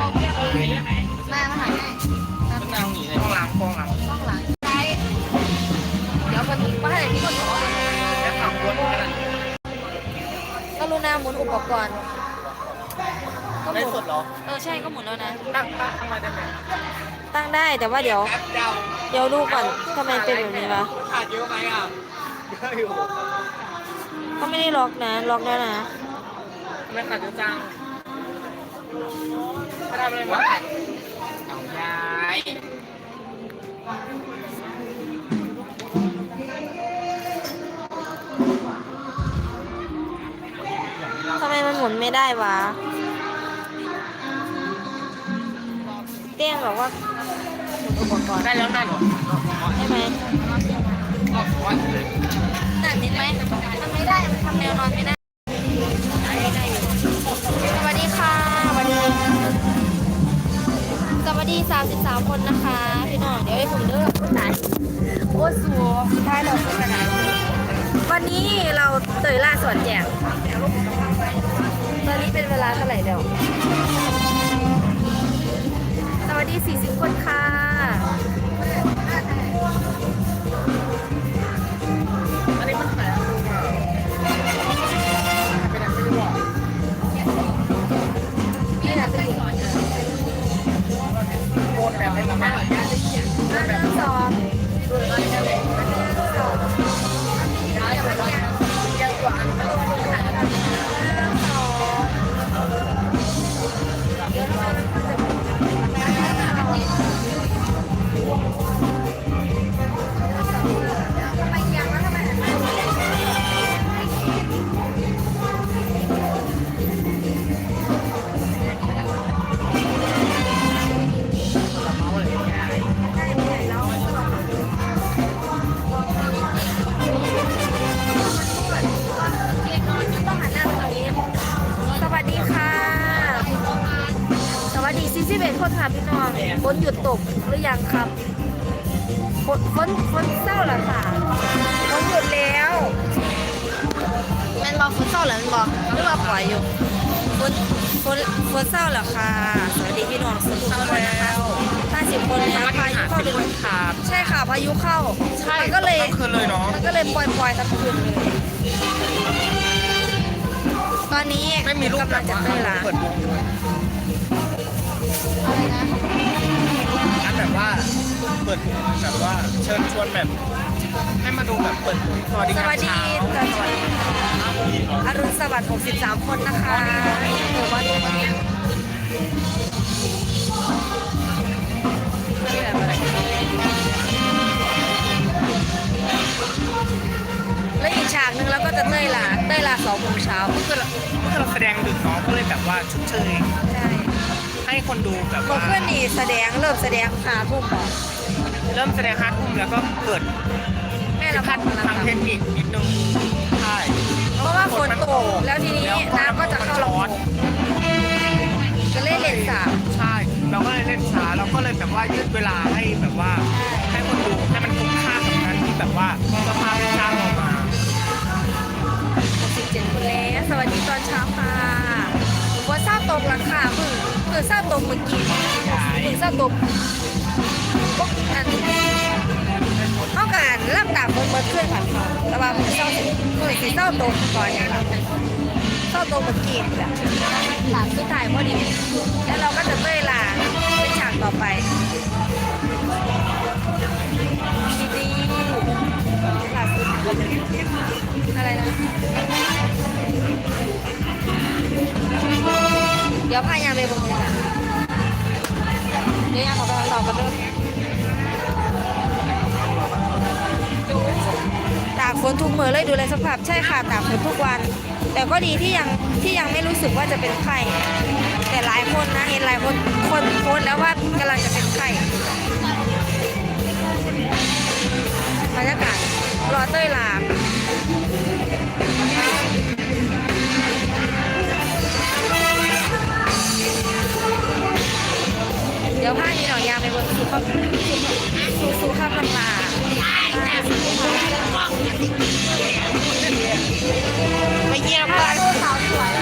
มามาหาให้ต้องนั่งหนีเลยห้องล้างห้องล้างต้องหลังใช่เดี๋ยวคนว่าให้พี่คนขอแล้วขับรถกันก็รู้นาหมุนอุปกรณ์ก็หได้มุนสดเหรอเออใช่ก็หมุนแล้วนะ ตั้งตั้งทำไมได้ไหมตั้งได้แต่ว่าเดี๋ยว แอปเดาเดี๋ยวดูก่อนทำไมเป็นแบบนี้วะขาดเยอะไหมอะเยอะอยู่เขาไม่ได้ล็อกนะ ล็อกแล้วนะ ไม่ขาดเยอะจังถ้า ทำอะไรวะเอาย้ายทำไมมันหมุนไม่ได้วะ เตี้ยงบอกว่าหมุนอุปกรณ์ได้แล้วนั่นเหรอใช่ไหมออกวันเลยหนักนิดไหมมันไม่ได้ มันทำแนวนอนไม่ได้ได้ 33 คนนะคะพี่น้องเดี๋ยวให้ผมเลือกคนไหนโอ้สูสุดท้ายเราเป็นกันไหนวันนี้เราเตยล่าสวนแจกตอนนี้เป็นเวลาเท่าไหร่เดี๋ยวสวัสดี 40 คนค่ะ คนค่ะพี่น้องฝนหยุดตกหรือยังครับฝนฝนฝนเศร้าเหรอค่ะฝนหยุดแล้วแมันบอกฝนเศร้าเหรอแมันบอกหรือว่าปล่อยอยู่ฝนฝนฝนเศร้าเหรอค่ะ สวัสดีพี่น้องสุขุมทุกคนนะคะห้าสิบคนแล้วพายุเข้าเลยครับใช่ค่ะพายุเข้ามันก็เลยคืนเลยเนาะมันก็เลยปล่อยๆทั้งคืนเลยตอนนี้ไม่มีรูปกำลังจะเต้ยละเปิดวงเลย อันแบบว่าเปิดวงแบบว่าเชิญชวนแบบให้มาดูแบบเปิดวงสวัสดีสครับวัสดีเช้าจ้ะสวัสดีอรุณสวัสดิ์63 คนนะคะเออวันนี้แล้วอีกฉากหนึงเราก็จะเต้ยละเต้ยละสองโมงเช้าเมื่อเราเมื่อเราแสดงดึกเนาะก็เลยแบบว่าชุดเชยใช่ ให้คนดูแบบว่าเพื่อคืนนีแสดงเริ่มแสดงหาทุ่มบอกเริ่มแสดงห้าทุ่มแล้วก็เกิดแม่ละพัดทางเทคนิคนิดนึงใช่เพราะว่าฝนตกแล้วทีนี้น้ำก็จะเข้าร้อนก็เล่นเล่นสามใช่เราก็เลยเล่นช้าเราก็เลยแบบว่ายืดเวลาให้แบบว่าให้คนดูให้มันคุ้มค่ากับนั้ที่แบบว่าสภาพที่ช้างออกมาสิเจ็ดคนแล้วสวัสดีตอนเช้าค่ะว่าทราบตกหลังค่ะ 1사 떡볶이 1사 떡볶이 한เขาก็ล่ำตามบนบนเครื่อนผัดแต่ว่ามันเศร้ามันสีเศร้าตรงก่อนเนี่ยเศร้าตรงกับกีบแบบหลังสุดท้ายพอดีแล้วเราก็จะเต้ยลาไปฉากต่อไปดีหลัสุดอะไรนะ ดี๋ยวพายามไปบนนี้ค่ะเดี๋ยวยามขอไปทางต่อกันด้วยตากฝนทุกมือเลยดูแลสภาพใช่ค่ะตากฝนทุกวัน แต่ก็ดีที่ยังที่ยังไม่รู้สึกว่าจะเป็นไข้แต่หลายคนนะเห็นหลายคนคนโพสแล้วว่ากำลังจะเป็นไข้บรรยากาศรอเต้ยลา เดี๋ยวพานี่หน่อยยามไปบนสูข้ามสู่สู่ข้ามลำบากไปเยี่ยมบ้านสาวสวย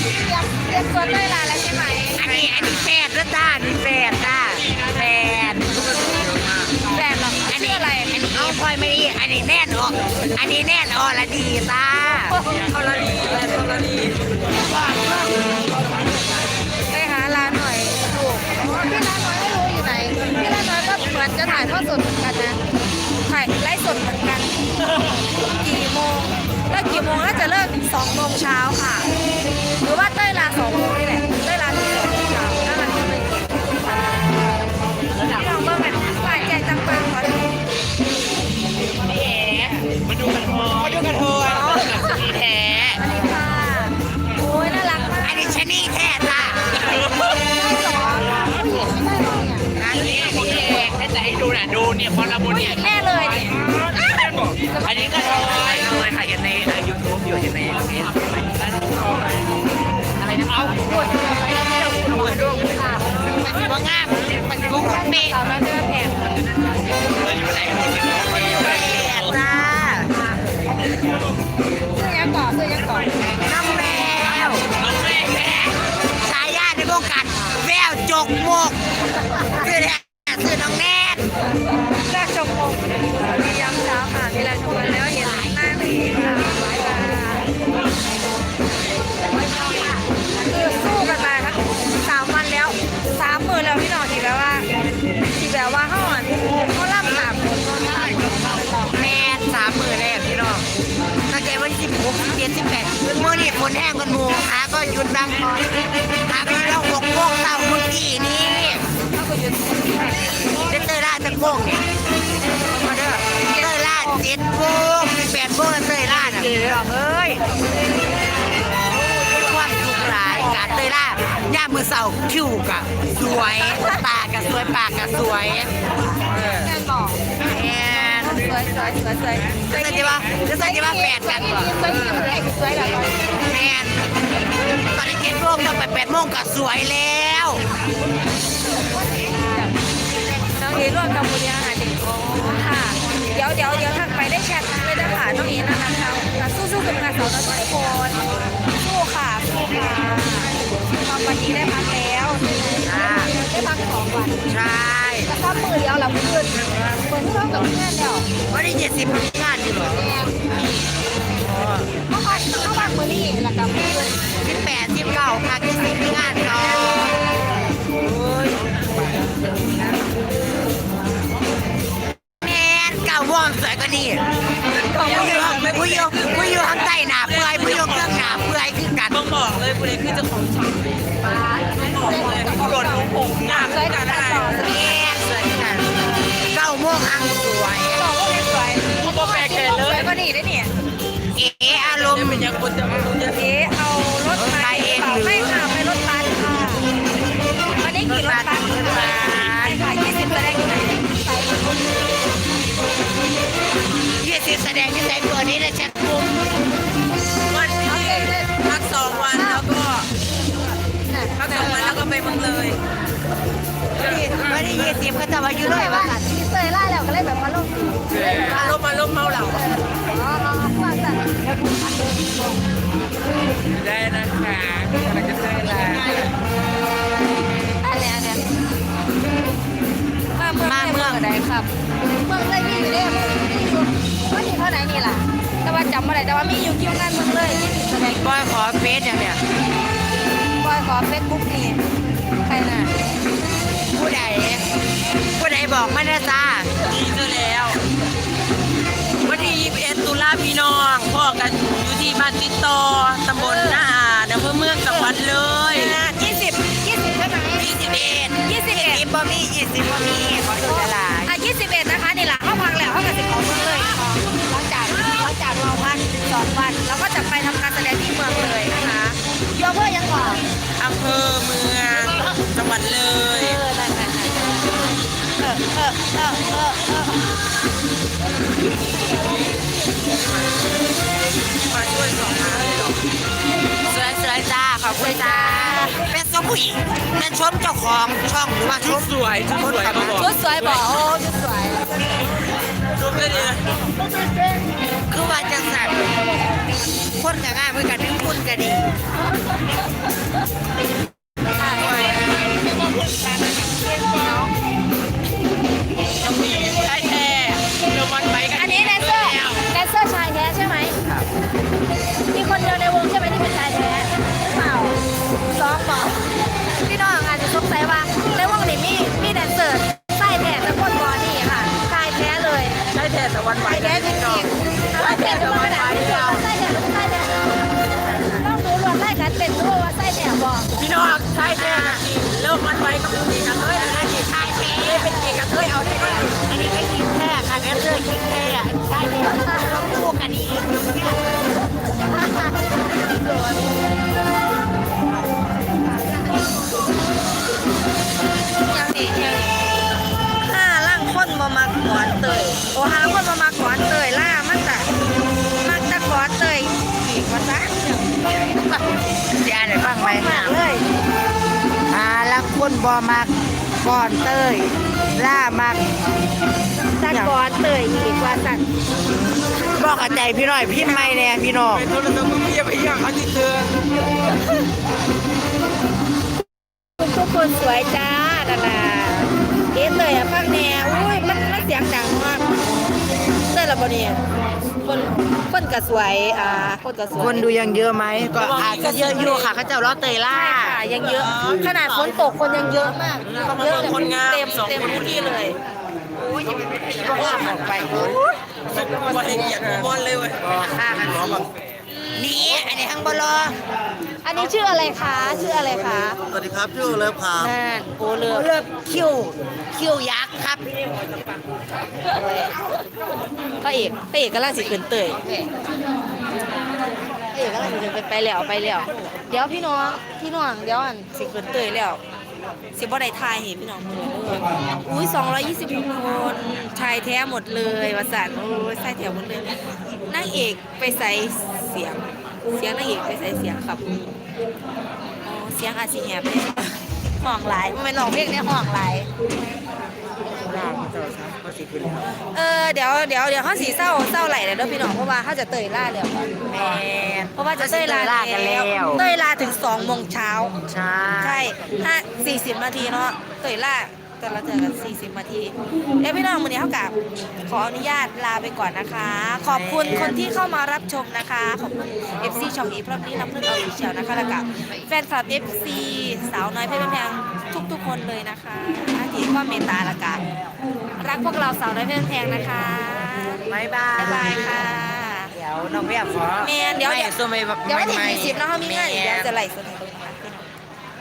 เตรียมเตรียมตัวเต้ยลาแล้วใช่ไหมอันนี้อันนี้เฟจ้านี่แฟนจ้าแฟนแฟนเราอันนี้อะไรอันนี้พลอยไม่ดีอันนี้แน่นออกอันนี้แน่นอรดีจ้าเอาละดีเอาละดี มาดูกันเถอะมาดูกันเถอะมีแท้อันนี้ค่ะ โอ้ยน่ารักมากอันนี้ชะนีแท้จ้าได้สองผู้หญิงไม่ได้หรอเนี่ยอันนี้มีแท้ให้แต่ให้ดูน่ะดูเนี่ยพอละมุนผู้หเนี่ญิยงแน่เลยเนี่ยอันนี้ก็ทอยเลยค่ะเห็นในยูทูบอยู่เห็นในเฟซอะไรนะเอาปวดหัวไปแล้วเจ้าคุณหัวดวงค่ะมันสิบ่งามมันสิบ่งามเมฆสาวน้อยเจ้าแพงอยู่ ซื้อยังก่อน นี่ฝนแห้งกันหมูขาก็หยุดดังพอขาก็เราหกโมงเช้าเมื่อกี้นี้เขาก็หยุดเดนเตอร์ล่าจะโมงเนี่ยมาเด้อเตอร์ล่าเจ็ดโมงแปดโมงเตอร์ล่าน่ะเอ้ยความสุขหลายการเตอร์ล่าย่ามือเสาคิวกะสวยตากะสวยปากกะสวยเออ วยสวยสวยสวยจะใส่จะว่าจะใส่จะว่าแปดกันบ่สวยสวยสวยแมนตอนนี้เจ็ดโมงต้องไปแปดโมงก็สวยแล้วน้องเอร่วมกับบริหารเด็กอ๋อค่ะ เดี๋ยวเดี๋ยวเดี๋ยวทักไปได้แชทเลยนะคะน้องเอนะคะค่ะสู้ๆกับงานสาวน้อยทุกคนสู้ค่ะสู้ค่ะตอนวันนี้ได้พักแล้ว ได้พักสองวันใช่แล้วก็มือเดียวเราเพื่อนเหมือนเท่ากับเพื่อนเดียววันนี้เจ็ดสิบงานอยู่เหรอแม่เขาพักเขาพักมือนี่แล้วกับเพื่อนสิบแปดสิบเก้าค่ะที่สิบงานเนาะโอ้ยแมนเก้าโมงสวยกว่านี้ มณ์เป็นยังคนจะไม่รู้จะเอ๊ะเอารถไปไม่ค่ะไปรถบัสค่ะวันนี้ขี่รถบัสค่ะค่ะยี่สิบแสดงอยู่ไหนยี่สิบแสดงที่แสดงตัวนี้นะชัดปุ๊บวันนี้พักสองวันแล้วก็พักสองวันแล้วก็ไปเมืองเลยวันนี้ยี่สิบก็จะมาอยู่ด้วยว่ากันที่เซยล่า แล้วก็เลบมาลงอารมณ์อารมณ์เมาเหล่าได้นะคะกำลังจะได้แล้วอะไรเนี่ยมาเมืองไหนครับ เมืองเลยมีอยู่เนี่ยมีอยู่ว่าที่เท่าไหนนี่ล่ะ แต่ว่าจำไม่ได้แต่ว่ามีอยู่คิวงานเมืองเลยยี่สิบแสดงบอยขอเฟซอย่างเนี้ยบอยขอเฟซบุ๊กนี่ใครน่ะ ผู้ใดผู้ใดบอกมาได้จ้าดีเจอแล้ว วันที่21ตุลาพี่น้องพ่อกันอยู่ที่บ้านติดต่อตำบลนาอาอำเภอเมืองจังหวัดเลยยี่สิบยี่สิบใช่ไหมยี่สิบเอ็ดยี่สิบเอ็ดยี่สิบบ่มียี่สิบบ่มีขอโทษหลายอะยี่สิบเอ็ดนะคะนี่แหละเข้าพังแล้วเข้ากับสิบของเมืองเลยหลังจากหลังจากเราพักสองวันเราก็จะไปทำการแสดงที่เมืองเลยนะคะยกเพื่อยังก่อนอำเภอเมืองจังหวัดเลย มาช่วยสองมาเลยหรอสวยสวยจ้าขอบคุณจ้าเป็นสผู้หญิงเป็นชมเจ้าของช่องหรือว่าชชุมดสวยชุดสวยมาบอกชุดสวยบอกโอ้ชุดสวย ชุดเลยดีนะคือว่าจังสันคนกับงานเหมือนกันทั้งคนก็ดี ขี่กระเทยนะขี่ชาแท้เป็นขี่กระเทยเอาได้ไหมอันนี้เป็นขี่แท้ค่ะแอนเซอร์ขี่แท้ชายแท้ต้องคู่กันอีกห้าล่างคนบ่มักหวานเตยโอ้ห้าล่งค คนบ่มักก่อนเต้ยล่ามักสักก่อนเตยอีกว่าสั่นบอกกับใจพี่น้อยพี่ไม่แน่พี่น้องไปโทรศัพท์มึงเพียไปยังเขาที่เธอทุกคนสวยจ้าดาราเอ๊ะเตยอะฟังแนวอุ้ยมันมันเสียงดังมากเตย ละบ่เนี่ยคนคนก็สวยอ่าคนก็สวยคนดูยังเยอะไหมก็อาจจะเยอะอยู่ค่ะเขาเจ้ารอเตยล่าใช่ค่ะยังเยอะ ขนาดฝนตกคนยังเยอะมากเยอะแบบเต็มเต็มพื้นที่เลยก็ว่าออกไปบอลเกียรติบอลเลยเว้ยฆ่ากันนี่อันนี้ทั้งบล ออันนี้ชื่ออะไรคะชื่ออะไรคะสวัสดีครับชื่อเลิฟครับนั่นโอเลือเลือบคิ้วคิ้วยักษ์ครับพระเอกพระเอกกำลังสิขึ้นเตยพระเอกกำลังสิขึ้นไปไปแล้วไปแล้วเดี๋ยวพี่น้องพี่น้องเดี๋ยวอันสิขึ้นเตยแล้วสิบ่ได้ทายเห็นพี่น้องมือเลยอุ้ย226คนชายแท้หมดเลยว่าสันโอ้ยชายแท้หมดเลยนางเอกไปใส่เสียง เสียงนางเอกไปใส่เสียงครับอ๋อเสียงอาจสิแหบเลยห้องหลายมันเป็นห้องเพลงในห้องหลายเออเดี๋ยวเดี๋ยวเดี๋ยวเขาสีเศร้าเศร้าไหลเลยเด้อพี่น้องเพราะว่าเขาจะเตยล่าเดี๋ยวแมนเพราะว่าจะเตยลาล่ากันแล้วเตยลาถึงสองโมงเช้าใช่ใช่ห้าสี่สิบนาทีเนาะเตยล่า แต่เราเจอกันสี่สิบนาทีเดี๋ยวพี่น้องวันนี้เท่ากับขออนุญาตลาไปก่อนนะคะ ขอบคุณคนที่เข้ามารับชมนะคะ ขอบคุณ FC ช่องอีพรอบนี้น้ำเพื่อนเราเชียวนะคะแล้วก็แฟนคลับ FC สาวน้อยเพชรแพงทุกๆคนเลยนะคะที่ก็เมตตาละกันรักพวกเราสาวน้อยเพชรแพงนะคะบายบาบ๊ายบายยค่ะ เดี๋ยวน้องเบียขอแมนเดี๋ยว ไม่เดี๋ยวส่วนไม่แบบเดี๋ยววันที่ไม่ยี่สิบนะเขามีงานอีกเดี๋ยวจะไล่สดให้ดูนะคะ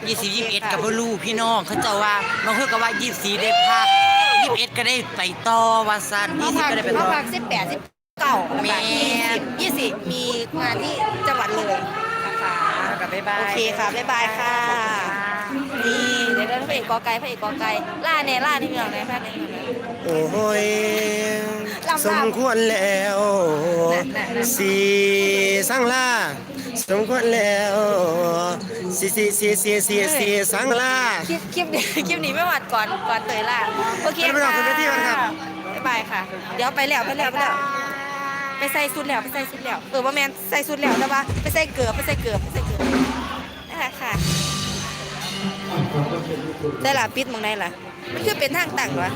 ยี่สิบยี่สิบเอ็ดกับพ่อลูกพี่น้องเขาเจะว่าน้องเพื่อก็ว่ายี่สิบสี่ได้พักยี่สิบเอ็ดก็ได้ไปต่อวาซันเขายี่สิบพักก็ได้ไปเขาต่อพักสิบแปดสิบเก้าแล้วก็ยี่สิบยี่สิบมีงานที่จังหวัดเลยนะคะกับบ๊ายบาย โอเคค่ะ บ๊ายบายค่ะ นี่เดี๋ยวเดี๋ยวพระเอกกอไก่พระเอกกอไก่ล่าเน่ล่านี่มีอย่างไรแพทย์ในนี้โอ้ย ลำๆสมควรแล้วน่ะน่ะสีสังลาสมควรแล้วสีสีสีสีสีสีสังลาคลิปคลิปนี้คลิปนี้ไม่หวัดก่อนก่อนเตยล่าโอเคไม่เป็นไรค่ะคุณหน้าที่ก่อนครับบ๊ายบายค่ะ เดี๋ยวไปแล้วไปแล้วไปแล้วไปใส่สุดแล้วไปใส่สุดแล้วเออว่าแมนใส่สุดแล้วแต่ว่าไปใส่เกือบไปใส่เกือบไปใส่เกือบนั่นแหละค่ะได้ละปิดหมองไหนล่ะมันคือเป็นทางต่างวะ